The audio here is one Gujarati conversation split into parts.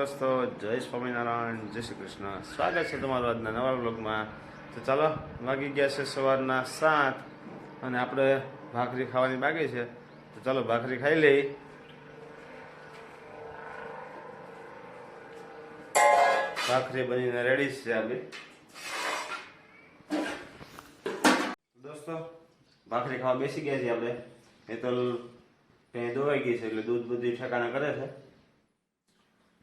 દોસ્તો, જય સ્વામિનારાયણ, જય શ્રી કૃષ્ણ. સ્વાગત છે તમારું આજના નવા બ્લોગમાં તો ચાલો, વાગી ગયા છે સવારના સાત અને આપણે ભાખરી ખાવાની બાકી છે. તો ચાલો, ભાખરી ખાઈ લઈ. ભાખરી બનીને રેડી છે આપણે. દોસ્તો, ભાખરી ખાવા બેસી ગયા છીએ આપણે. એ તો દોવાઈ ગઈ છે એટલે દૂધ બધી ઠેકાણા કરે છે.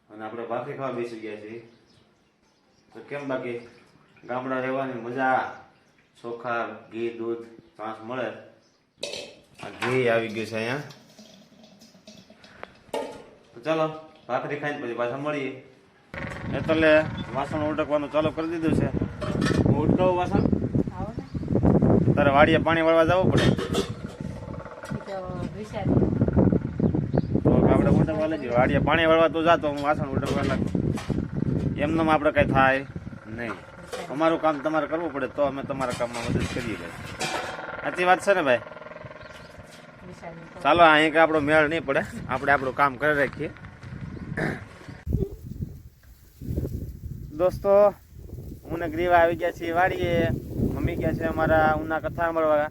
અને આપણે ભાખરી ખાવા બેસી ગયા છીએ. તો કેમ બાકી? ગામડા રહેવાની મજા ચોખા ઘી દૂધ છાશ મળે. આ ઘી આવી ગયું છે અહીંયા. તો ચાલો ભાખરી ખાઈને પછી પાછા મળીએ. એટલે વાસણ ઉટકવાનું ચાલુ કરી દીધું છે. હું ઉટકાવું વાસણ? તારે વાડીએ પાણી વાળવા જવું પડે. તો તો પાણી વાળવા તો જાતો, હું વાસણ ઉડકવા લાગુ. એમનેમ આપણે કઈ થાય નહીં. અમારું કામ તમારે કરવું પડે, તો અમે તમારા કામમાં મદદ કરીએ ભાઈ. સાચી વાત છે ને ભાઈ? ચાલો અહીં કે આપણો મેળ નહીં પડે. આપણે આપણું કામ કરી રાખીએ. દોસ્તો, હું ને ગ્રીવા આવી ગયા છીએ વાડીએ. મમ્મી ગયા છે અમારા ઉના કથા સાંભળવા.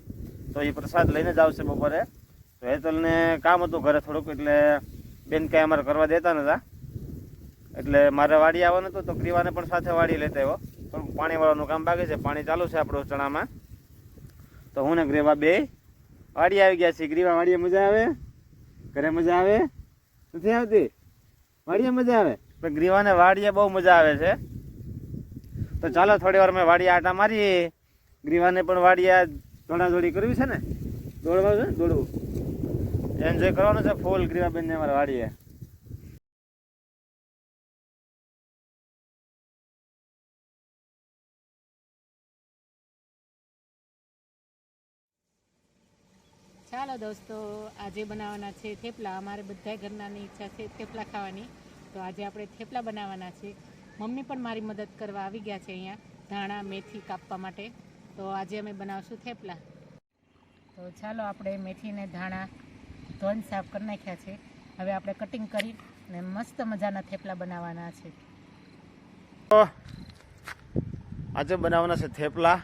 તો એ પ્રસાદ લઈને જ આવશે બપોરે. તો એ હેતલને કામ હતું ઘરે થોડુંક, એટલે બેન કાંઈ અમારે કરવા દેતા નતા. એટલે મારે વાડી આવવાનું હતું તો ગ્રીવાને પણ સાથે વાડી લેતા આવ્યો. પણ પાણીવાળાનું કામ બાકી છે. પાણી ચાલુ છે આપણું ચણામાં. તો હું ને ગ્રીવા બે વાડી આવી ગયા છીએ. ગ્રીવા વાડીએ મજા આવે? ઘરે મજા આવે? નથી આવતી? વાડીએ મજા આવે? પણ ગ્રીવાને વાડીએ બહુ મજા આવે છે. તો ચાલો થોડી વાર મેં વાડીએ આટા મારીએ ગ્રીવાને પણ વાડીએ દોડાદોડી કરવી છે ને? દોડવા છે દોડવું. એન્જોય કરવાનું છે ફૂલ ગ્રીવાબેનને અમારે વાડીએ ચાલો દોસ્તો, આજે બનાવવાના છે થેપલા. અમારે બધા ઘરનાની ઈચ્છા છે થેપલા ખાવાની. તો આજે આપણે થેપલા બનાવવાના છે. મમ્મી પણ મારી મદદ કરવા આવી ગયા છે અહીંયા ધાણા, મેથી કાપવા માટે. તો આજે અમે બનાવશું થેપલા. તો ચાલો આપણે મેથીને ધાણા ધોન સાફ કરી નાખ્યા છે. હવે આપણે કટિંગ કરી ને મસ્ત મજાના થેપલા બનાવવાના છે. આજે બનાવવાના છે થેપલા.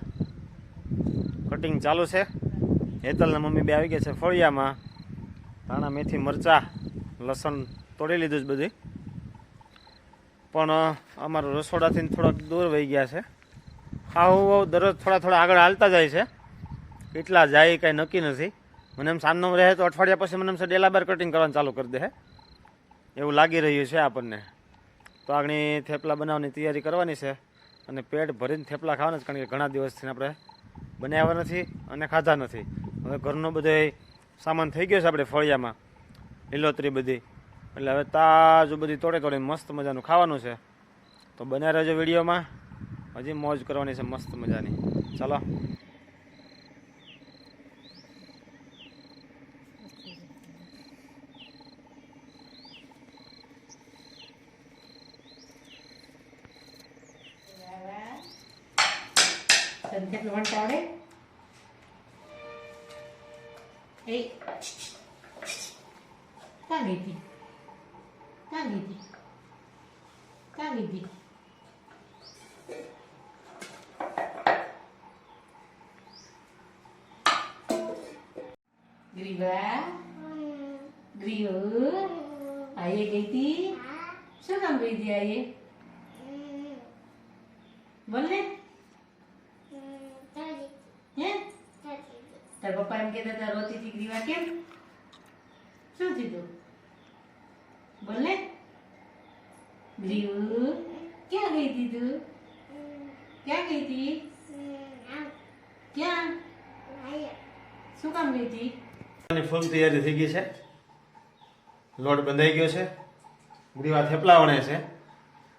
કટિંગ ચાલુ છે. હેતલના મમ્મી બે આવી ગયા છે ફળિયામાં. ધાણા, મેથી, મરચા, લસણ તોડી લીધું છે બધી. પણ અમારું રસોડાથી થોડાક દૂર વહી ગયા છે. આવું દરરોજ થોડા થોડા આગળ હાલતા જાય છે. કેટલા જાય કાંઈ નક્કી નથી. મને એમ સામનો રહે તો અઠવાડિયા પછી મને એમ છે ડેલા બાર કટિંગ કરવાનું ચાલુ કરી દે એવું લાગી રહ્યું છે આપણને. તો આગળ થેપલા બનાવવાની તૈયારી કરવાની છે અને પેટ ભરીને થેપલા ખાવાના છે, કારણ કે ઘણા દિવસથી આપણે બનાવ્યા નથી અને ખાધા નથી. હવે ઘરનો બધો સામાન થઈ ગયો છે આપણે ફળિયામાં, લીલોતરી બધી. એટલે હવે તાજું બધી તોડે તોડે મસ્ત મજાનું ખાવાનું છે. તો બન્યા રહેજો વિડીયોમાં. હજી મોજ કરવાની છે મસ્ત મજાની. ચાલો. તને થેપલું ಏಯ್ ક્યાં ગઈ હતી? ક્યાં ગઈ હતી? ક્યાં ગઈ હતી? ગ્રીવા? ગ્રીવ? આયે ગઈ હતી? શું કામ ગઈ હતી આયે? બોલ ને હે તાર પપ્પા એમ કહેતા હતા, રોતી હતી ગ્રીવા કેમ? શું થયું? બોલ ને. ગ્રીવ ક્યાં ગઈ હતી ક્યાં ગઈ હતી? ક્યાં? શું કામ ગઈ હતી? ફૂલ તૈયારી થઈ ગઈ છે. લોટ બંધાઈ ગયો છે. ગ્રીવા થેપલા વણે છે.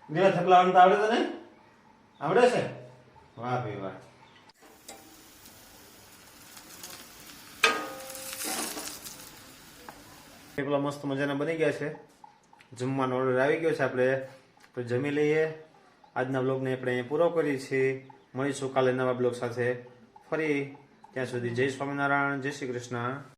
ગ્રીવા થેપલા વણતા આવડે તો નહીં? આવડે છે? વાહ ભાઈ વાહ. થેપલા મસ્ત મજાના બની ગયા છે. જમવાનો ઓર્ડર આવી ગયો છે આપણે. તો જમી લઈએ. આજના બ્લોગને આપણે અહીંયા પૂરો કરીએ છીએ. મળીશું કાલે નવા બ્લોગ સાથે. ફરી ત્યાં સુધી જય સ્વામિનારાયણ, જય શ્રી કૃષ્ણ.